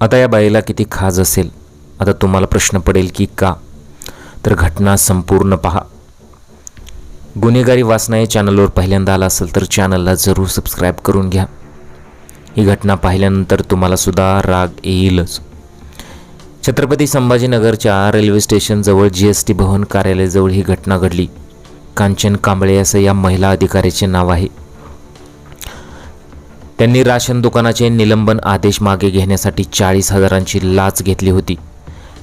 आता या बाईला किती खाज असेल. आता तुम्हाला प्रश्न पडेल की का? तर घटना संपूर्ण पहा. गुन्हेगारी वासना या चॅनलवर पहिल्यांदा आला असेल तर चॅनलला जरूर सबस्क्राईब करून घ्या. ही घटना पाहिल्यानंतर तुम्हाला सुद्धा राग येईलच. छत्रपती संभाजीनगरच्या रेल्वे स्टेशनजवळ जी एस टी भवन कार्यालयाजवळ ही घटना घडली. कांचन कांबळे असं या महिला अधिकाऱ्याचे नाव आहे. त्यांनी राशन दुकानाचे निलंबन आदेश मागे घेण्यासाठी चाळीस हजारांची लाच घेतली होती.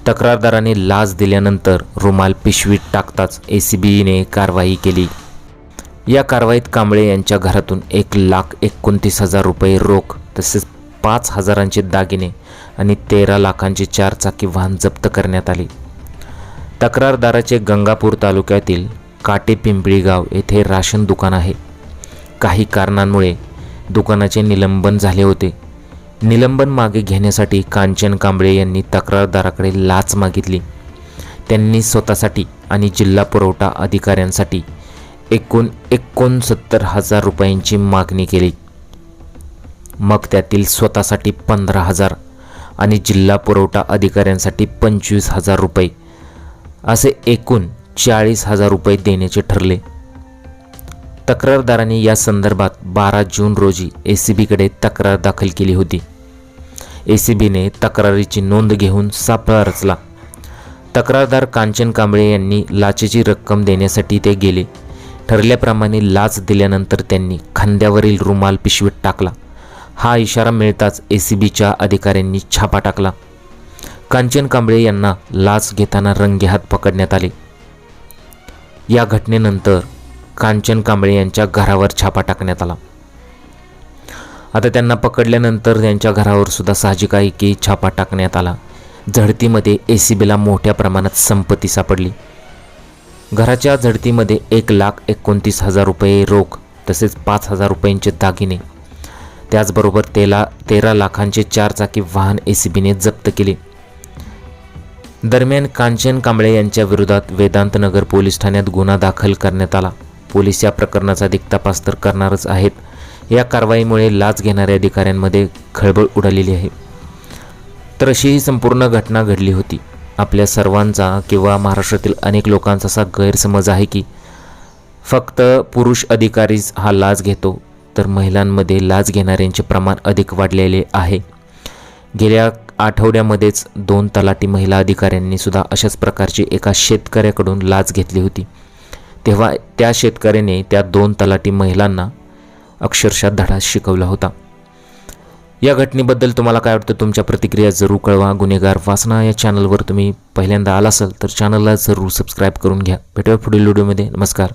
तक्रारदाराने लाच दिल्यानंतर रुमाल पिशवीत टाकताच ए सी बीने कारवाई केली. या कारवाईत कांबळे यांच्या घरातून एक लाख एकोणतीस हजार रुपये रोख तसेच पाच हजारांचे दागिने आणि तेरा लाखांचे चारचाकी वाहन जप्त करण्यात आले. तक्रारदाराचे गंगापूर तालुक्यातील काटे पिंपळी गाव येथे राशन दुकान आहे. काही कारणांमुळे दुकानाचे निलंबन झाले होते. निलंबन मागे घेण्यासाठी कांचन कांबळे यांनी तक्रारदाराकडे लाच मागितली. त्यांनी स्वतःसाठी आणि जिल्हा पुरवठा अधिकाऱ्यांसाठी एकूण एकोणसत्तर हजार रुपयांची मागणी केली. मग त्यातील स्वतःसाठी पंधरा हजार आणि जिल्हा पुरवठा अधिकाऱ्यांसाठी पंचवीस हजार रुपये असे एकूण चाळीस हजार रुपये देण्याचे ठरले. तक्रारदारांनी या संदर्भात बारा जून रोजी ए सी बीकडे तक्रार दाखल केली होती. ए सी बीने तक्रारीची नोंद घेऊन सापळा रचला. तक्रारदार कांचन कांबळे यांनी लाचेची रक्कम देण्यासाठी ते गेले. ठरल्याप्रमाणे लाच दिल्यानंतर त्यांनी खांद्यावरील रुमाल पिशवीत टाकला. हा इशारा मिळताच ए सी बीच्या अधिकाऱ्यांनी छापा टाकला. कांचन कांबळे यांना लाच घेताना रंगेहात पकडण्यात आले. या घटनेनंतर कांचन कांबळे यांच्या घरावर छापा टाकण्यात आला. आता त्यांना पकडल्यानंतर त्यांच्या घरावर सुद्धा साहजिक आहे की छापा टाकण्यात आला. झडतीमध्ये ए सी बीला मोठ्या प्रमाणात संपत्ती सापडली. घराच्या झडतीमध्ये एक लाख एकोणतीस हजार रुपये रोख तसेच पाच हजार रुपयांचे दागिने. त्याचबरोबर तेला तेरा लाखांचे चारचाकी वाहन ए सी बीने जप्त केले. दरम्यान कांचन कांबळे यांच्या विरोधात वेदांतनगर पोलीस ठाण्यात गुन्हा दाखल करण्यात आला. पोलीस या प्रकरणाचा अधिक तपास तर करणारच आहेत. या कारवाईमुळे लाच घेणाऱ्या अधिकाऱ्यांमध्ये खळबळ उडालेली आहे. तर अशी ही संपूर्ण घटना घडली होती. आपल्या सर्वांचा किंवा महाराष्ट्रातील अनेक लोकांचा असा गैरसमज आहे की फक्त पुरुष अधिकारीच हा लाच घेतो तर महिलांमध्ये लाच घेणाऱ्यांचे प्रमाण अधिक वाढलेले आहे. गेल्या आठवड्यामध्येच दोन तलाठी महिला अधिकाऱ्यांनी सुद्धा अशाच प्रकारची एका शेतकऱ्याकडून लाच घेतली होती. तेव्हा त्या शेतकऱ्याने त्या दोन तलाठी महिलांना अक्षरशः धडा शिकवला होता. या घटनेबद्दल तुम्हाला काय वाटतं? तुमच्या प्रतिक्रिया जरूर कळवा. गुन्हेगार वासना या चॅनलवर तुम्ही पहिल्यांदा आला असाल तर चॅनलला जरूर सबस्क्राईब करून घ्या. भेटूया पुढील व्हिडिओमध्ये नमस्कार.